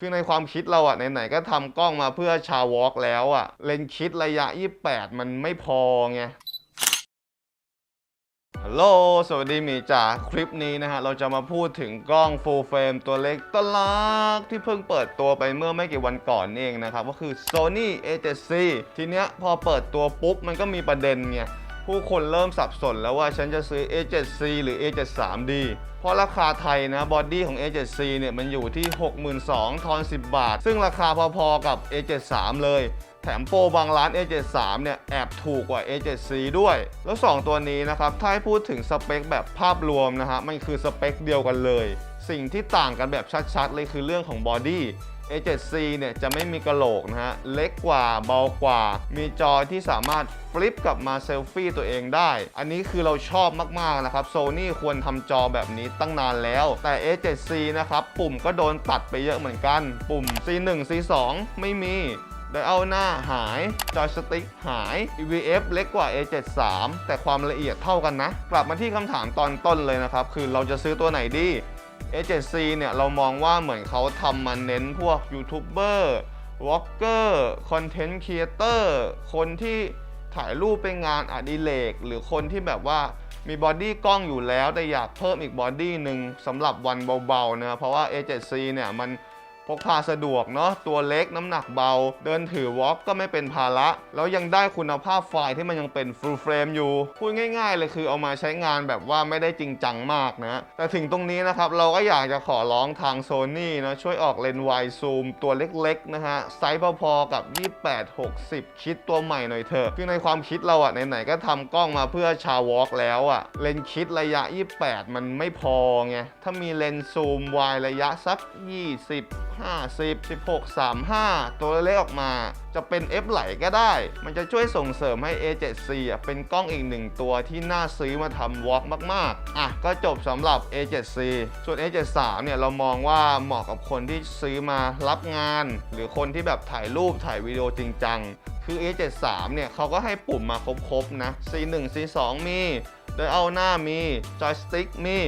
คือในความคิดเราอะไหนๆก็ทำกล้องมาเพื่อชาวอล์กแล้วอะเลนคิดระยะ 28 มันไม่พอไงฮัลโหล สวัสดีมีจ๋าคลิปนี้นะฮะ เราจะมาพูดถึงกล้อง full frame ตัวเล็กตลักที่เพิ่งเปิดตัวไปเมื่อไม่กี่วันก่อนเองนะครับ ก็คือ Sony A7C ทีเนี้ยพอเปิดตัวปุ๊บ มันก็มีประเด็นไง ผู้คนเริ่มสับสนแล้วว่าฉันจะซื้อ A7C หรือ A73 ดีเพราะราคาไทยนะบอดี้ของ A7C เนี่ยมันอยู่ที่ 62,000ทอน 10 บาท ซึ่งราคาพอๆกับ A73 เลยแถมโปรบางร้าน A73 เนี่ยแอบถูกกว่า A7C ด้วย แล้ว 2 ตัวนี้นะครับ ถ้าให้พูดถึงสเปคแบบภาพรวมนะฮะมันคือสเปคเดียวกันเลย สิ่งที่ต่างกันแบบชัดๆ เลยคือเรื่องของบอดี้ A7C เนี่ยจะไม่มีกระโหลกนะฮะ เล็กกว่าเบากว่า มีจอที่สามารถฟลิปกลับมาเซลฟี่ตัวเองได้ อันนี้คือเราชอบมาก ๆ นะครับ Sony ควรทำจอแบบนี้ตั้งนานแล้ว แต่ A7C นะครับ ปุ่มก็โดนตัดไปเยอะเหมือนกัน ปุ่ม C1 C2 ไม่มีไดเอาหน้าหาย จอยสติ๊กหาย EVF เล็กกว่า A73 แต่ความละเอียดเท่ากันนะ กลับมาที่คำถามตอนต้นเลยนะครับ คือเราจะซื้อตัวไหนดี A7C เนี่ยเรามองว่าเหมือนเขาทำมาเน้นพวกยูทูบเบอร์วอล์กเกอร์คอนเทนต์ครีเอเตอร์คนที่ถ่ายรูปเป็นงานอดิเรกหรือคนที่แบบว่ามีบอดี้กล้องอยู่แล้วแต่อยากเพิ่มอีกบอดี้หนึ่งสำหรับวันเบาๆนะเพราะว่า A7C เนี่ยมัน พกพาสะดวกเนาะตัวเล็กน้ำหนักเบา เดินถือวอล์กก็ไม่เป็นภาระ แล้วยังได้คุณภาพไฟล์ที่มันยังเป็น full frame อยู่ พูดง่าย ๆ เลยคือเอามาใช้งานแบบว่าไม่ได้จริงจังมากนะ แต่ถึงตรงนี้นะครับเราก็อยากจะขอร้องทาง Sony นะช่วยออกเลนส์ไวซูมตัวเล็กๆนะฮะไซส์พอๆกับ 28-60 คิดตัวใหม่หน่อยเถอะคือในความคิดเราอะไหนๆก็ทำกล้องมาเพื่อชาววอล์กแล้วอะเลนส์คิดระยะ 28 มันไม่พอไงถ้ามีเลนส์ซูมวายระยะสัก 20 50 16 35 ตัวเล็กออกมาจะเป็น F ไหลก็ได้ มันจะช่วยส่งเสริมให้ A7C เป็นกล้องอีกหนึ่งตัวที่น่าซื้อมาทำวอล์กมาก ๆ อะ ก็จบสำหรับ A7C ส่วน A73 เนี่ยเรามองว่าเหมาะกับคนที่ซื้อมารับงาน หรือคนที่แบบถ่ายรูปถ่ายวิดีโอจริงจัง คือ A73 เนี่ยเขาก็ให้ปุ่มมาครบ ๆ นะ C1 C2 มี โดยเอาหน้ามีจอยสติ๊กมี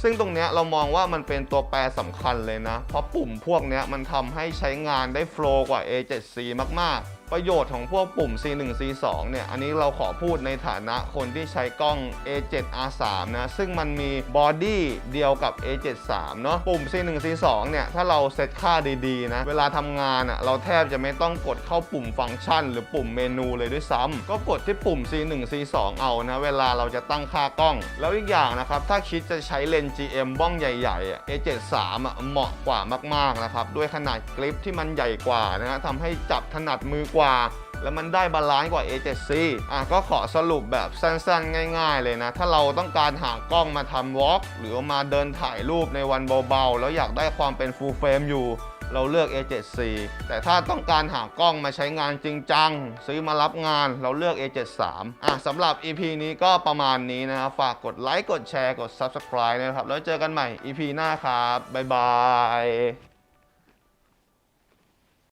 ซึ่งตรงเนี้ยเรามองว่ามันเป็นตัวแปรสำคัญเลยนะ เพราะปุ่มพวกเนี้ยมันทำให้ใช้งานได้โฟล์กว่า A7C มากๆ ประโยชน์ของพวกปุ่ม C1 C2 เนี่ย อันนี้เราขอพูดในฐานะคนที่ใช้กล้อง A7R3 นะ ซึ่งมันมีบอดี้เดียวกับ A73 เนาะ ปุ่ม C1 C2 เนี่ย ถ้าเราเซตค่าดีๆนะ เวลาทำงานอะ่ะ เราแทบจะไม่ต้องกดเข้าปุ่มฟังก์ชัน หรือปุ่มเมนูเลยด้วยซ้ำ ก็กดที่ปุ่ม C1 C2 เอานะ เวลาเราจะตั้งค่ากล้อง แล้วอีกอย่างนะครับ ถ้าคิดจะใช้เลนส์ GM บ้องใหญ่ๆอะ A73 อะ เหมาะกว่ามากๆนะครับ ด้วยขนาดกริปที่มันใหญ่กว่านะฮะทำให้จับถนัดมือกว่าแล้วมันได้บาลานซ์กว่า A7C อะก็ขอสรุปแบบสั้นๆ ง่าย ๆ เลยนะ ถ้าเราต้องการหากล้องมาทำวอล์กหรือมาเดินถ่ายรูปในวันเบาๆ แล้วอยากได้ความเป็น full frame อยู่เราเลือก A7C แต่ถ้าต้องการหากล้องมาใช้งานจริงจัง ซื้อมารับงานเราเลือก A73 อะสำหรับ EP นี้ก็ประมาณนี้นะครับ ฝากกดไลค์ กดแชร์ กด Subscribe นะครับ แล้วเจอกันใหม่ EP หน้าครับ บ๊ายบาย